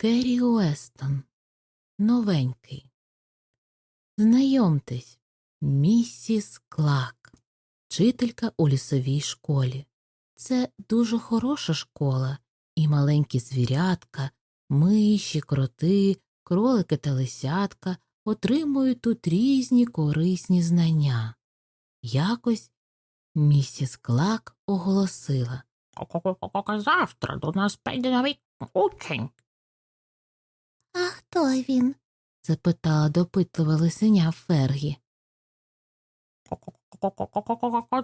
Керрі Уестон. Новенький. Знайомтесь, місіс Клак, вчителька у лісовій школі. Це дуже хороша школа, і маленькі звірятка, миші, кроти, кролики та лисятка отримують тут різні корисні знання. Якось місіс Клак оголосила. Завтра до нас прийде новий учень. Хто він? запитала допитлива лисеня Фергі.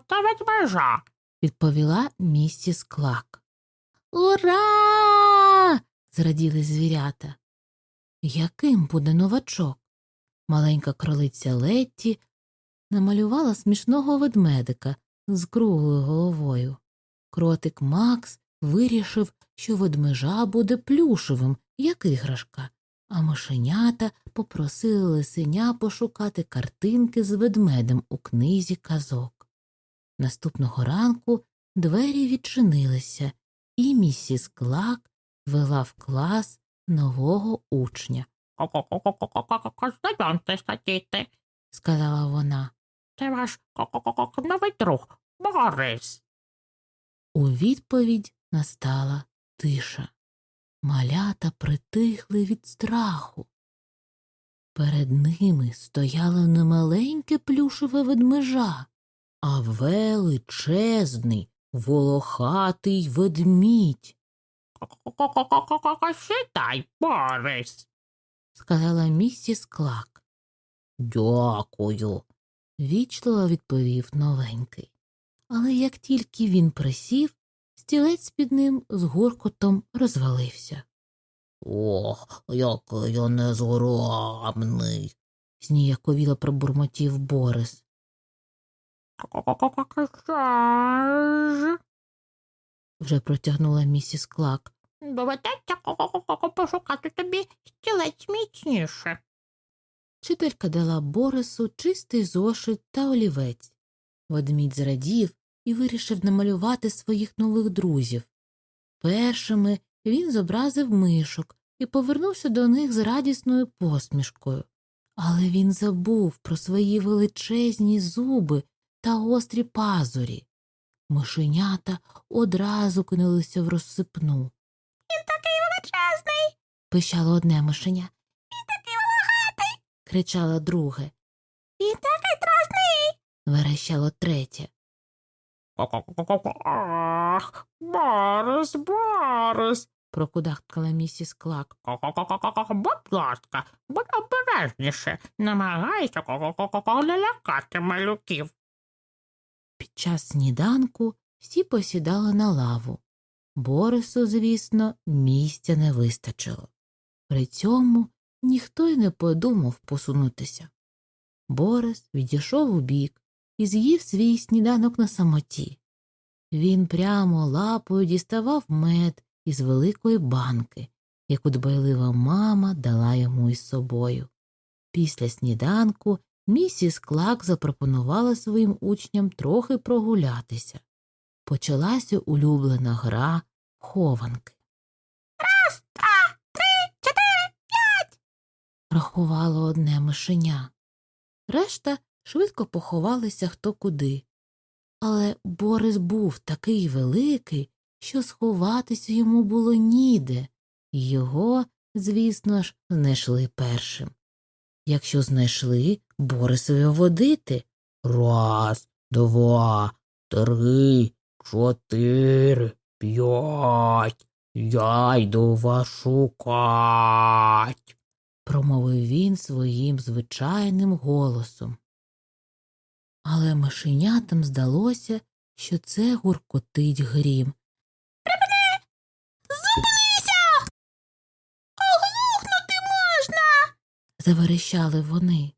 Це ведмежа. відповіла місіс Клак. Ура! зраділи звірята. Яким буде новачок? Маленька кролиця Летті намалювала смішного ведмедика з круглою головою. Кротик Макс вирішив, що ведмежа буде плюшевим, як іграшка, а мишенята попросили лисеня пошукати картинки з ведмедем у книзі казок. Наступного ранку двері відчинилися, і місіс Клак вела в клас нового учня, Знайомтеся, діти. сказала вона. Це ваш новий друг Борис. У відповідь настала тиша. Малята притихли від страху. Перед ними стояло не маленьке плюшеве ведмежа, а величезний волохатий ведмідь, Сідай, Борис. сказала місіс Клак. Дякую, вічливо відповів новенький. Але як тільки він присів, стілець під ним з гуркотом розвалився. Ох, який я незграбний, зніяковіло пробурмотів Борис. Вже протягнула місіс Клак. Доведеться пошукати тобі стілець міцніше. Вчителька дала Борису чистий зошит та олівець. Ведмідь зрадів і вирішив намалювати своїх нових друзів. Першими він зобразив мишок і повернувся до них з радісною посмішкою. Але він забув про свої величезні зуби та гострі пазурі. Мишенята одразу кинулися в розсипну. Він такий величезний. Пищало одне мишеня. Він такий волохатий. кричало друге. Він такий страшний. Верещало третє. Ах, Борис, Борис. прокудахкала місіс Клак. Будь ласка, будь обережніше. Намагайся не лякати малюків. Під час сніданку всі посідали на лаву. Борису, звісно, місця не вистачило. При цьому ніхто й не подумав посунутися. Борис відійшов у бік і з'їв свій сніданок на самоті. Він прямо лапою діставав мед із великої банки, яку дбайлива мама дала йому із собою. Після сніданку місіс Клак запропонувала своїм учням трохи прогулятися. Почалася улюблена гра хованки. Два, три, чотири. Рахувало одне мишеня. Решта швидко поховалися хто куди. Але Борис був такий великий, що сховатися йому було ніде, його, звісно ж, знайшли першим. Якщо знайшли, Борисові водити. Раз, два, три, чотири, п'ять. Я йду вас шукать, промовив він своїм звичайним голосом. Але мишенятам здалося, що це гуркотить грім. Припини! Зупинися! Оглухнути можна. заверещали вони.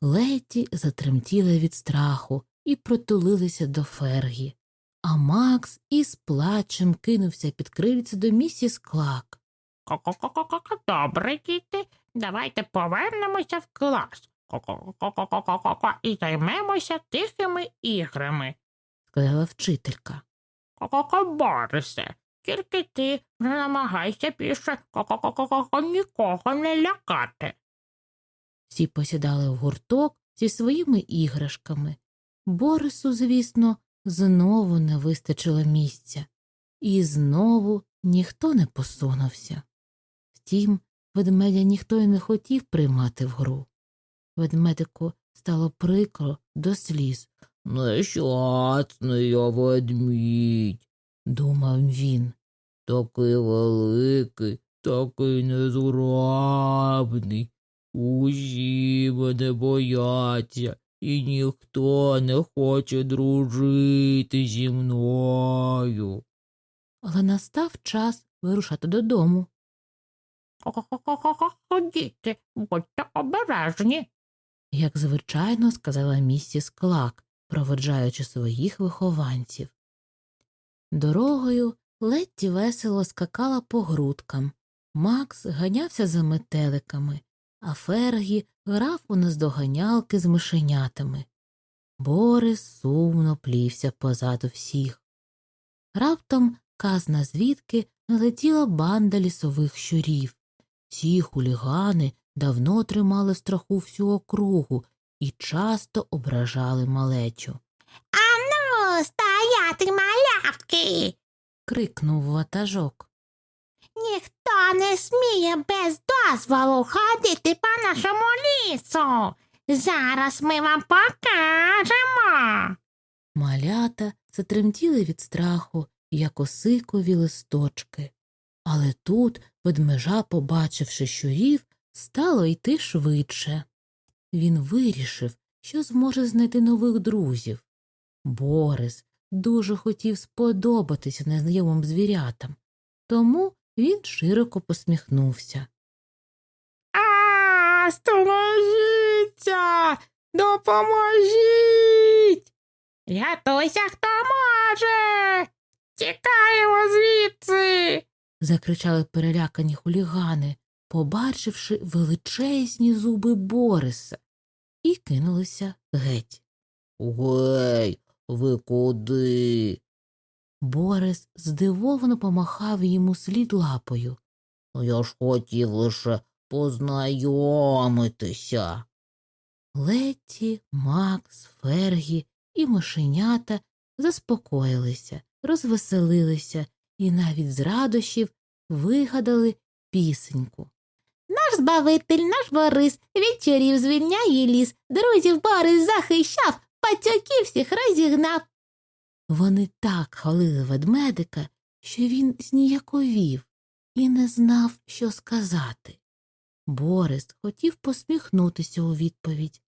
Леті затремтіла від страху і протулилися до фергі, а Макс із плачем кинувся під крильце до місіс Клак. Добре, діти, давайте повернемося в клас. І займемося тихими іграми. сказала вчителька. Борисе, тільки ти не намагайся більше ко-ко-ко-ко нікого не лякати. Всі посідали в гурток зі своїми іграшками. Борису, звісно, знову не вистачило місця, і знову ніхто не посунувся. Втім, ведмедя ніхто й не хотів приймати в гру. Ведмедику стало прикро до сліз. Нещасний я ведмідь, думав він. Такий великий, такий незграбний. Усі мене бояться, і ніхто не хоче дружити зі мною. Але настав час вирушати додому. Ходіти, будьте обережні. Як звичайно сказала місіс Клак, проводжаючи своїх вихованців. Дорогою Летті весело скакала по грудкам, Макс ганявся за метеликами, а Фергі грав у наздоганялки з мишенятами. Борис сумно плівся позаду всіх. Раптом казна звідки налетіла банда лісових щурів. Ці хулігани давно тримали страху всю округу і часто ображали малечу. Ану, стояти малявки. Крикнув ватажок. Ніхто не сміє без дозволу ходити по нашому лісу. Зараз ми вам покажемо. Малята затремтіли від страху, як осикові листочки. Але тут ведмежа, побачивши щурів, стало йти швидше. Він вирішив, що зможе знайти нових друзів. Борис дуже хотів сподобатися незнайомим звірятам, тому він широко посміхнувся. А, стоможіться, допоможіть. Рятуйся, хто може. Тікаємо звідси. закричали перелякані хулігани, побачивши величезні зуби Бориса, і кинулися геть. Гей, ви куди? Борис здивовано помахав йому слід лапою. Я ж хотів лише познайомитися. Летті, Макс, Фергі і мишенята заспокоїлися, розвеселилися і навіть з радощів вигадали пісеньку. Наш збавитель, наш Борис, від звільняє ліс, друзів Борис захищав, пацюків всіх розігнав. Вони так хвалили ведмедика, що він зніяковів і не знав, що сказати. Борис хотів посміхнутися у відповідь,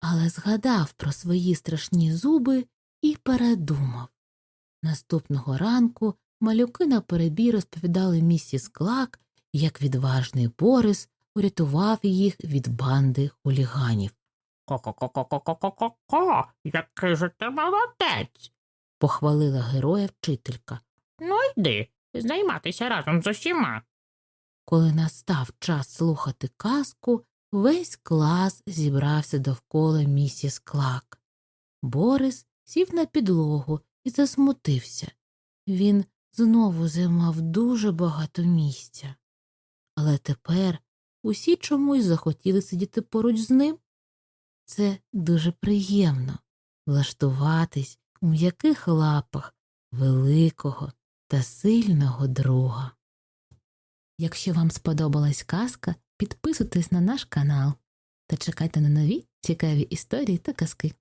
але згадав про свої страшні зуби і передумав. Наступного ранку малюки на перебій розповідали місіс Клак, як відважний Борис урятував їх від банди хуліганів. Ко-ко-ко-ко-ко-ко-ко, який же ти молодець. Похвалила героя вчителька. Ну йди, займатися разом з усіма. Коли настав час слухати казку, весь клас зібрався довкола місіс Клак. Борис сів на підлогу і засмутився. Він знову займав дуже багато місця. Але тепер усі чомусь захотіли сидіти поруч з ним. Це дуже приємно влаштуватись у м'яких лапах великого та сильного друга. Якщо вам сподобалась казка, підписуйтесь на наш канал та чекайте на нові цікаві історії та казки.